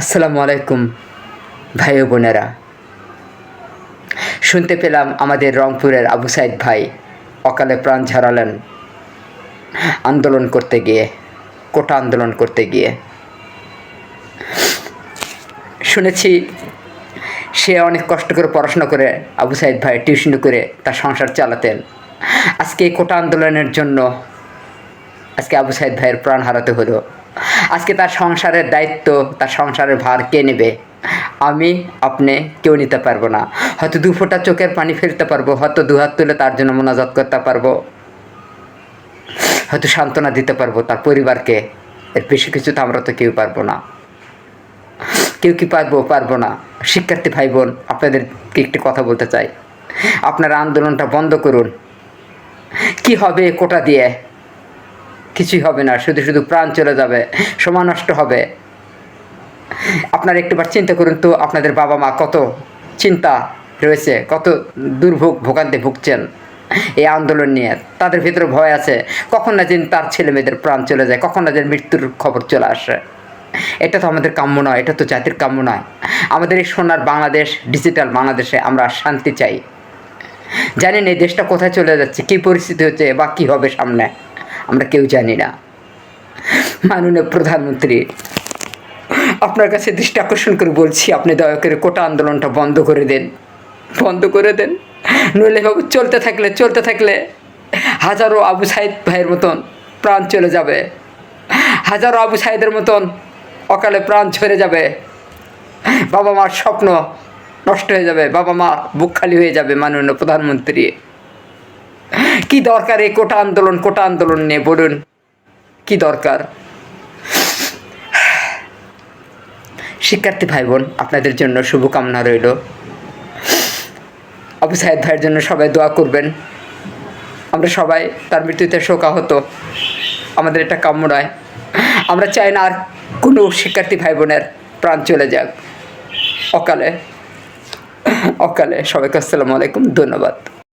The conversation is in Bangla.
আসসালামু আলাইকুম, ভাই ও বোনেরা। শুনতে পেলাম আমাদের রংপুরের আবু সাইদ ভাই অকালে প্রাণ ঝরালেন আন্দোলন করতে গিয়ে, কোটা আন্দোলন করতে গিয়ে। শুনেছি সে অনেক কষ্ট করে পড়াশোনা করে আবু সাইদ ভাই টিউশনি করে তার সংসার চালাতেন। আজকে এই কোটা আন্দোলনের জন্য আজকে আবু সাইদ ভাইয়ের প্রাণ হারাতে হলো। আজকে তার সংসারের দায়িত্ব, তার সংসারের ভার কে নেবে? আমি, আপনি কেউ নিতে পারব না। হয়তো দু ফোঁটা চোখের পানি ফেলতে পারব, হয়তো দু হাত তুলে তার জন্য মোনাজাত করতে পারব। হয়তো সান্ত্বনা দিতে পারব তার পরিবারকে। এর বেশি কিছু তো আমরা তো কেউ পারব না। কেউ কি পারব? পারব না। শিক্ষার্থী ভাই বোন আপনাদেরকে একটি কথা বলতে চাই? আপনারা আন্দোলনটা বন্ধ করুন। কি হবে কোটা দিয়ে? কিছুই হবে না, শুধু শুধু প্রাণ চলে যাবে, সময় নষ্ট হবে। আপনারা একটুবার চিন্তা করুন তো, আপনাদের বাবা মা কত চিন্তা রয়েছে, কত দুর্ভোগ ভোগান্তি ভুগছেন এই আন্দোলন নিয়ে। তাদের ভিতরে ভয় আছে, কখন না যেন তার ছেলে মেয়েদের প্রাণ চলে যায়, কখন না যেন মৃত্যুর খবর চলে আসে। এটা তো আমাদের কাম্য নয়, এটা তো জাতির কাম্য নয়। আমাদের এই সোনার বাংলাদেশ, ডিজিটাল বাংলাদেশে আমরা শান্তি চাই। জানেন এই দেশটা কোথায় চলে যাচ্ছে, কী পরিস্থিতি হচ্ছে বা কী হবে সামনে? আমরা কেউ জানি না। মাননীয় প্রধানমন্ত্রী, আপনার কাছে দৃষ্টি আকর্ষণ করে বলছি, আপনি দয়া করে কোটা আন্দোলনটা বন্ধ করে দেন। বন্ধ করে দেন। নইলে এভাবে চলতে থাকলে চলতে থাকলে হাজারো আবু সাইদ ভাইয়ের মতন প্রাণ চলে যাবে। হাজারো আবু সাইদের মতন অকালে প্রাণ ঝরে যাবে। বাবা মার স্বপ্ন নষ্ট হয়ে যাবে। বাবা মা বুক খালি হয়ে যাবে, মাননীয় প্রধানমন্ত্রী। কি দরকার এই কোটা আন্দোলন কোটা আন্দোলন নিয়ে? বলুন, কি দরকার? শিক্ষার্থী ভাই বোন আপনাদের জন্য শুভকামনা রইল। আবু সাহেদ ভাইয়ের জন্য সবাই দোয়া করবেন। আমরা সবাই, তার মৃত্যুতে শোকাহত। আমাদের এটা কাম্য নয় আমরা চাই না আর কোনো শিক্ষার্থী ভাই বোনের প্রাণ চলে যাক। অকালে অকালে সবাইকে আসসালামু আলাইকুম, ধন্যবাদ।